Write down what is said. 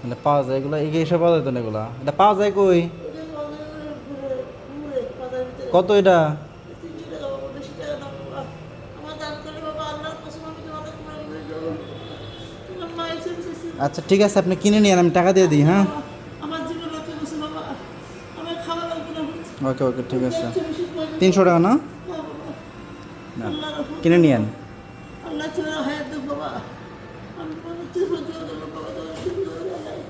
মানে পাওয়া যায় এগুলো এই এসব পাওয়া যায় তো এগুলা? এটা পাওয়া যায় কই? কত এটা? আচ্ছা ঠিক আছে আপনি কিনে নিন আমি টাকা দিয়ে দিই হ্যাঁ? ওকে ওকে ঠিক আছে। তিনশো টাকা না? হ্যাঁ, বাবা। না আল্লাহর রহমত। কিনে নিয়েন আল্লাহ ছেলে হায়াত দেব বাবা আমি মনে হচ্ছে সহ্য করব বাবা তোমার সুন্দর